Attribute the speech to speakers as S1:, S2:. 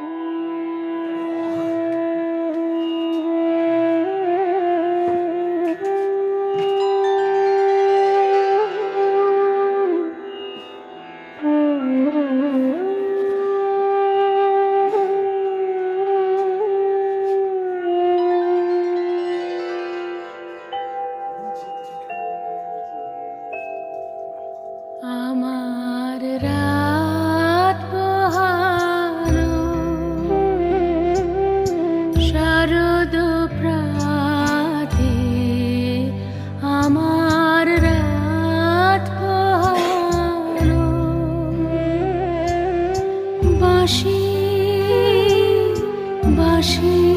S1: Ooh. বাসি বাসি